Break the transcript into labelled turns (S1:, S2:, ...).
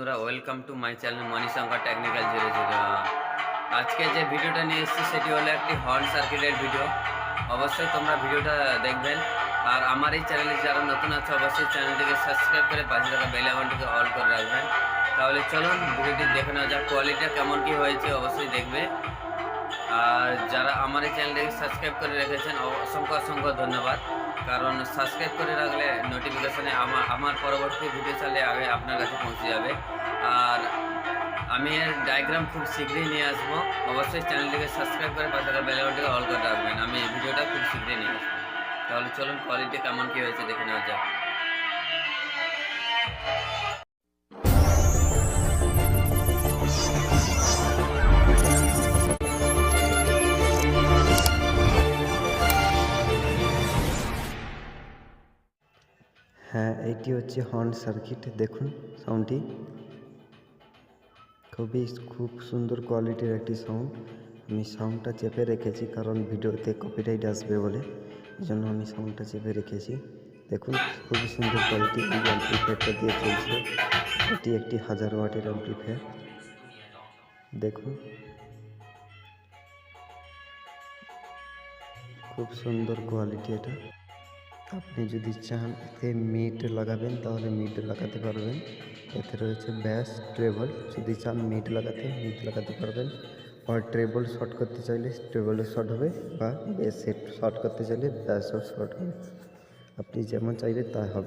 S1: বন্ধুরা welcome to my channel Manishankar technical zero zero আজকে যে ভিডিওটা নিয়ে এসেছি, সেটি হলো একটি হর্ন সার্কিটের ভিডিও অবশ্যই তোমরা ভিডিওটা দেখবেন। আর আমার এই চ্যানেলে যারা নতুন আছে, অবশ্যই চ্যানেলটিকে সাবস্ক্রাইব করে পাশে থাকা বেল আইকনটিকে অল করে রাখবেন। তাহলে চলুন ভিডিওটি দেখে নেওয়া যাক কোয়ালিটিটা কেমন কী হয়েছে, অবশ্যই দেখবে। আর যারা আমার এই চ্যানেলটিকে সাবস্ক্রাইব করে রেখেছেন অসংখ্য অসংখ্য ধন্যবাদ। কারণ সাবস্ক্রাইব করে রাখলে নোটিফিকেশানে আমার আমার পরবর্তী ভিডিও চালে আগে আপনার কাছে পৌঁছে যাবে। আর আমি এর ডায়াগ্রাম খুব শীঘ্রই নিয়ে আসব। অবশ্যই চ্যানেলটিকে সাবস্ক্রাইব করে পাশে থাকা বেলাউনটিকে অল করে রাখবেন। আমি এই ভিডিওটা খুব শীঘ্রই নিয়ে আসব। তাহলে চলুন কোয়ালিটি কেমন কী হয়েছে দেখে নেওয়া যাক।
S2: হ্যাঁ এইটি হচ্ছে হর্ন সার্কিট দেখুন সাউন্ডটি খুবই খুব সুন্দর কোয়ালিটির একটি সাউন্ড আমি সাউন্ডটা চেপে রেখেছি কারণ ভিডিওতে কপিরাইট আসবে বলে। এই জন্য আমি সাউন্ডটা চেপে রেখেছি। দেখুন, খুবই সুন্দর কোয়ালিটি এই দিয়ে চলছে। এটি একটি হাজার ওয়াটের অ্যাম্প্লিফায়ার দেখুন। খুব সুন্দর কোয়ালিটি এটা। আপনি যদি চান এতে মিট লাগাবেন, তাহলে মিট লাগাতে পারবেন। এতে রয়েছে ব্যাস ট্রেবল। যদি চান মিট লাগাতে মিট লাগাতে পারবেন। আর ট্রেবল শর্ট করতে চাইলে ট্রেবলও শর্ট হবে বা বেস শর্ট করতে চাইলে ব্যাসও শর্ট হবে। আপনি যেমন চাইবে তা হবে।